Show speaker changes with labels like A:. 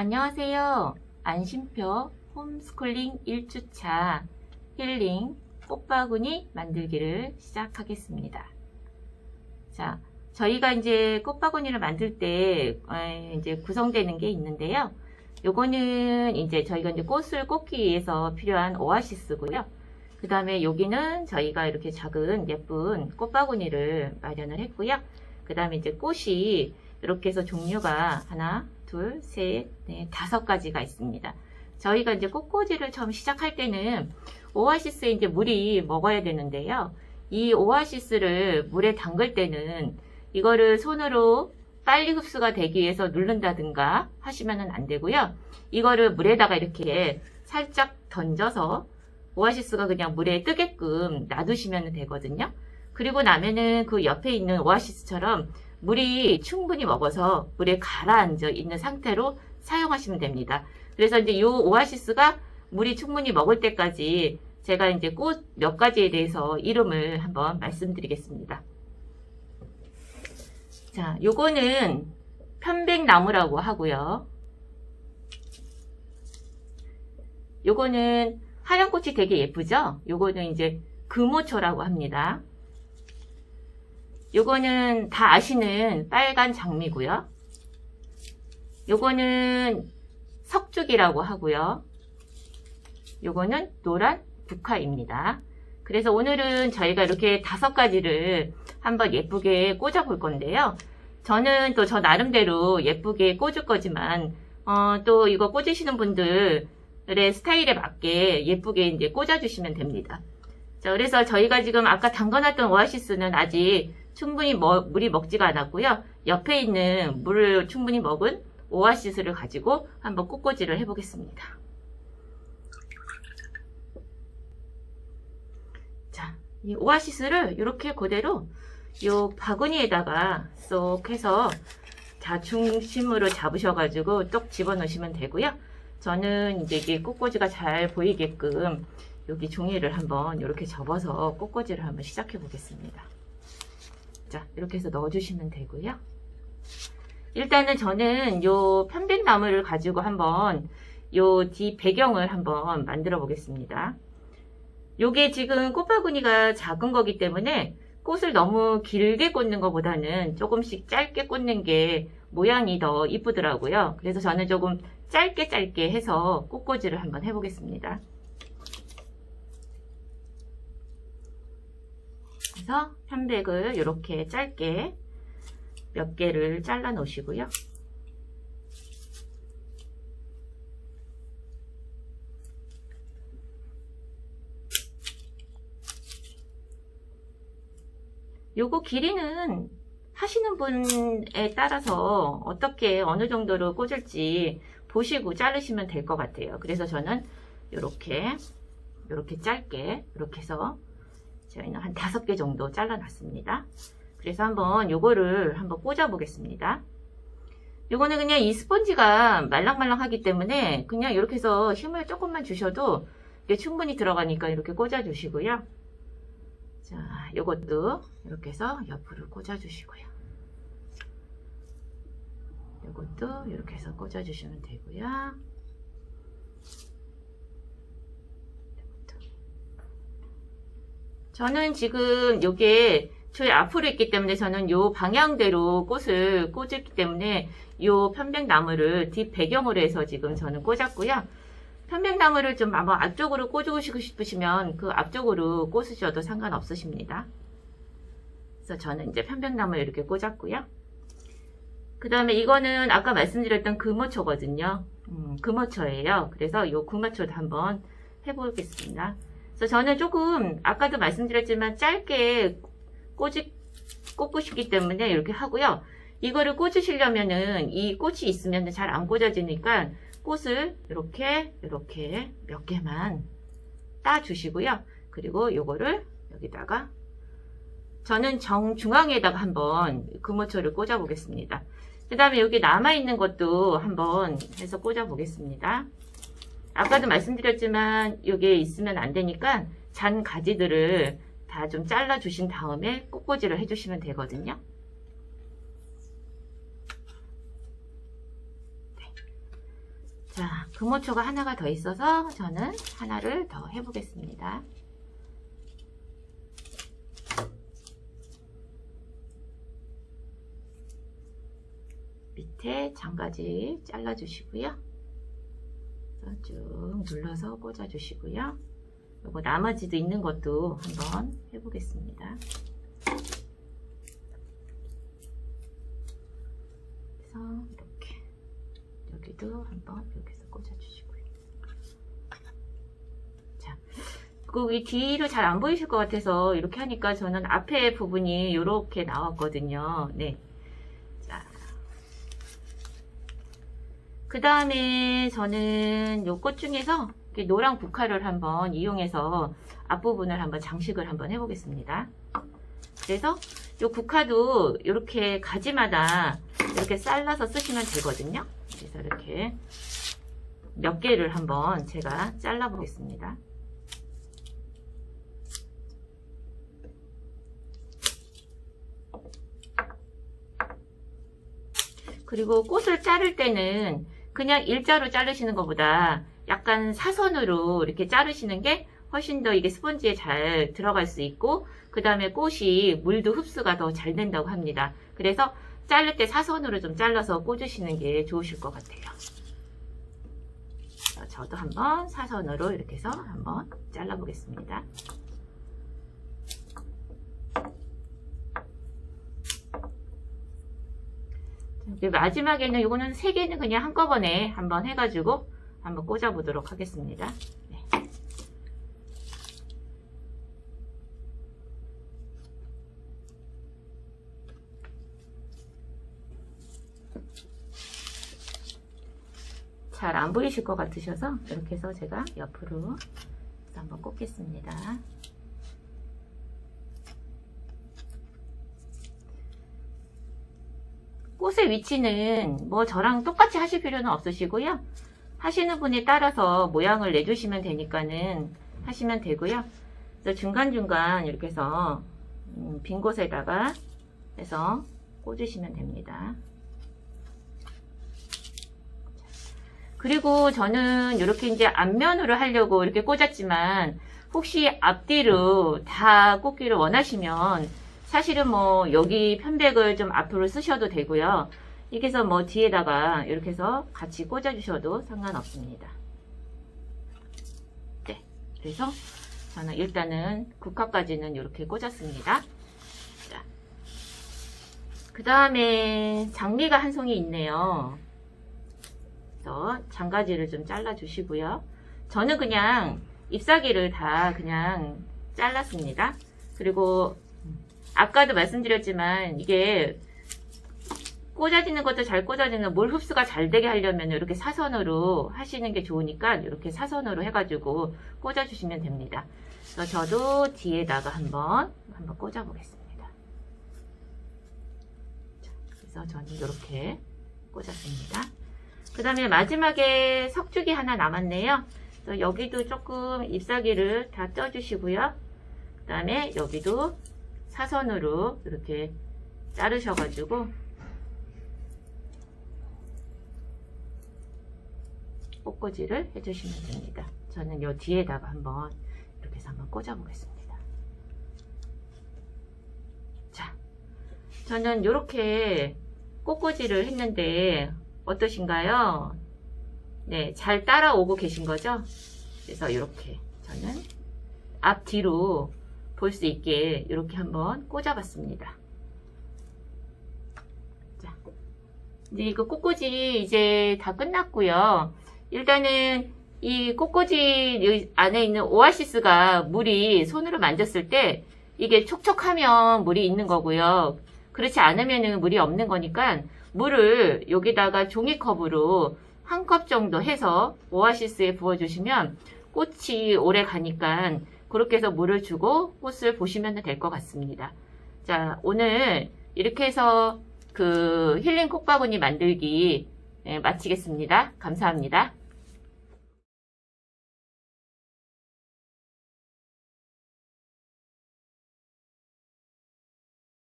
A: 안녕하세요. 안심표 홈스쿨링 1주차 힐링 꽃바구니 만들기를 시작하겠습니다. 자, 저희가 이제 꽃바구니를 만들 때 에, 이제 구성되는 게 있는데요. 요거는 이제 저희가 이제 꽃을 꽂기 위해서 필요한 오아시스고요. 그 다음에 여기는 저희가 이렇게 작은 예쁜 꽃바구니를 마련을 했고요. 그 다음에 이제 꽃이 이렇게 해서 종류가 하나, 둘, 셋, 넷, 다섯 가지가 있습니다. 저희가 이제 꽃꽂이를 처음 시작할 때는 오아시스에 이제 물이 먹어야 되는데요. 이 오아시스를 물에 담글 때는 이거를 손으로 빨리 흡수가 되기 위해서 누른다든가 하시면은 안 되고요. 이거를 물에다가 이렇게 살짝 던져서 오아시스가 그냥 물에 뜨게끔 놔두시면 되거든요. 그리고 나면은 그 옆에 있는 오아시스처럼 물이 충분히 먹어서 물에 가라앉아 있는 상태로 사용하시면 됩니다. 그래서 이제 이 오아시스가 물이 충분히 먹을 때까지 제가 이제 꽃 몇 가지에 대해서 이름을 한번 말씀드리겠습니다. 자, 요거는 편백나무라고 하고요. 요거는 하얀 꽃이 되게 예쁘죠? 요거는 이제 금호초라고 합니다. 요거는 다 아시는 빨간 장미고요. 요거는 석죽이라고 하고요. 요거는 노란 북화입니다. 그래서 오늘은 저희가 이렇게 다섯 가지를 한번 예쁘게 꽂아 볼 건데요. 저는 또 저 나름대로 예쁘게 꽂을 거지만 어, 또 이거 꽂으시는 분들의 스타일에 맞게 예쁘게 이제 꽂아주시면 됩니다. 자, 그래서 저희가 지금 아까 담가놨던 오아시스는 아직 충분히 먹- 물이 먹지가 않았고요. 옆에 있는 물을 충분히 먹은 오아시스를 가지고 한번 꽃꽂이를 해보겠습니다. 자, 이 오아시스를 이렇게 그대로 요 바구니에다가 쏙 해서 자 중심으로 잡으셔가지고 똑 집어넣으시면 되고요. 저는 이제 이게 꽃꽂이가 잘 보이게끔 여기 종이를 한번 이렇게 접어서 꽃꽂이를 한번 시작해 보겠습니다. 자, 이렇게 해서 넣어주시면 되고요. 일단은 저는 요 편백나무를 가지고 한번 요 뒤 배경을 한번 만들어 보겠습니다. 요게 지금 꽃바구니가 작은 거기 때문에 꽃을 너무 길게 꽂는 것보다는 조금씩 짧게 꽂는 게 모양이 더 이쁘더라고요. 그래서 저는 조금 짧게 짧게 해서 꽃꽂이를 한번 해보겠습니다. 그래서 편백을 이렇게 짧게 몇 개를 잘라 놓으시고요. 요거 길이는 하시는 분에 따라서 어떻게 어느 정도로 꽂을지 보시고 자르시면 될 것 같아요. 그래서 저는 이렇게 이렇게 짧게 이렇게 해서 저희는 한 다섯 개 정도 잘라 놨습니다. 그래서 한번 요거를 한번 꽂아 보겠습니다. 요거는 그냥 이 스펀지가 말랑말랑하기 때문에 그냥 이렇게 해서 힘을 조금만 주셔도 이게 충분히 들어가니까 이렇게 꽂아 주시고요. 자, 요것도 이렇게 해서 옆으로 꽂아 주시고요. 요것도 이렇게 해서 꽂아 주시면 되고요. 저는 지금 요게 저희 앞으로 있기 때문에 저는 요 방향대로 꽃을 꽂았기 때문에 요 편백나무를 뒷 배경으로 해서 지금 저는 꽂았고요. 편백나무를 좀 아마 앞쪽으로 꽂고 싶으시면 그 앞쪽으로 꽂으셔도 상관없으십니다. 그래서 저는 이제 편백나무를 이렇게 꽂았고요. 그 다음에 이거는 아까 말씀드렸던 금어초거든요. 음, 금어초예요. 그래서 이 금어초도 한번 해보겠습니다. 그래서 저는 조금 아까도 말씀드렸지만 짧게 꽂이, 꽂고 싶기 때문에 이렇게 하고요. 이거를 꽂으시려면은 이 꽃이 있으면 잘 안 꽂아지니까 꽃을 이렇게 이렇게 몇 개만 따 주시고요. 그리고 요거를 여기다가 저는 정 중앙에다가 한번 금호초를 꽂아 보겠습니다. 그 다음에 여기 남아있는 것도 한번 해서 꽂아 보겠습니다. 아까도 말씀드렸지만 여기에 있으면 안 되니까 잔 가지들을 다 좀 잘라 주신 다음에 꽃꽂이를 해주시면 되거든요. 자, 금호초가 하나가 더 있어서 저는 하나를 더 해보겠습니다. 밑에 장가지 잘라주시고요. 쭉 눌러서 꽂아주시고요. 요거 나머지도 있는 것도 한번 해보겠습니다. 그래서 이렇게 여기도 한번 여기서 꽂아주시고요. 자, 그이 뒤로 잘 안 보이실 것 같아서 이렇게 하니까 저는 앞에 부분이 이렇게 나왔거든요. 네. 자. 그 다음에 저는 요 꽃 중에서 노랑 국화를 한번 이용해서 앞부분을 한번 장식을 한번 해보겠습니다. 그래서 요 국화도 이렇게 가지마다 이렇게 잘라서 쓰시면 되거든요. 그래서 이렇게 몇 개를 한번 제가 잘라 보겠습니다. 그리고 꽃을 자를 때는 그냥 일자로 자르시는 것보다 약간 사선으로 이렇게 자르시는 게 훨씬 더 이게 스펀지에 잘 들어갈 수 있고 그 다음에 꽃이 물도 흡수가 더 잘 된다고 합니다. 그래서 자를 때 사선으로 좀 잘라서 꽂으시는 게 좋으실 것 같아요. 자, 저도 한번 사선으로 이렇게 해서 한번 잘라 보겠습니다. 마지막에는 이거는 세 개는 그냥 한꺼번에 한번 해가지고 한번 꽂아 보도록 하겠습니다. 네. 잘 안 보이실 것 같으셔서 이렇게 해서 제가 옆으로 한번 꽂겠습니다. 꽃의 위치는 뭐 저랑 똑같이 하실 필요는 없으시고요. 하시는 분에 따라서 모양을 내주시면 되니까는 하시면 되고요. 그래서 중간중간 이렇게 해서 음, 빈 곳에다가 해서 꽂으시면 됩니다. 그리고 저는 이렇게 이제 앞면으로 하려고 이렇게 꽂았지만 혹시 앞뒤로 다 꽂기를 원하시면 사실은 뭐 여기 편백을 좀 앞으로 쓰셔도 되고요. 이렇게 해서 뭐 뒤에다가 이렇게 해서 같이 꽂아 주셔도 상관없습니다. 네. 그래서 저는 일단은 국화까지는 이렇게 꽂았습니다. 자. 그 다음에 장미가 한 송이 있네요. 장가지를 좀 잘라 주시고요. 저는 그냥 잎사귀를 다 그냥 잘랐습니다. 그리고 아까도 말씀드렸지만 이게 꽂아지는 것도 잘 꽂아지는 물 흡수가 잘 되게 하려면 이렇게 사선으로 하시는 게 좋으니까 이렇게 사선으로 해가지고 꽂아주시면 됩니다. 그래서 저도 뒤에다가 한번 한번 꽂아 보겠습니다. 그래서 저는 이렇게 꽂았습니다. 그 다음에 마지막에 석죽이 하나 남았네요. 여기도 조금 잎사귀를 다 쪄주시고요. 그 다음에 여기도 사선으로 이렇게 자르셔가지고 꽃꽂이를 해주시면 됩니다. 저는 요 뒤에다가 한번 이렇게 해서 한번 꽂아 보겠습니다. 자, 저는 이렇게 꽃꽂이를 했는데 어떠신가요? 네, 잘 따라오고 계신 거죠? 그래서 이렇게 저는 앞뒤로 볼 수 있게 이렇게 한번 꽂아봤습니다. 자, 이제 이거 꽃꽂이 이제 다 끝났고요. 일단은 이 꽃꽂이 안에 있는 오아시스가 물이 손으로 만졌을 때 이게 촉촉하면 물이 있는 거고요. 그렇지 않으면 물이 없는 거니까 물을 여기다가 종이컵으로 한 컵 정도 해서 오아시스에 부어주시면 꽃이 오래 가니까 그렇게 해서 물을 주고 꽃을 보시면 될 것 같습니다. 자, 오늘 이렇게 해서 그 힐링 콕바구니 만들기 예, 마치겠습니다. 감사합니다.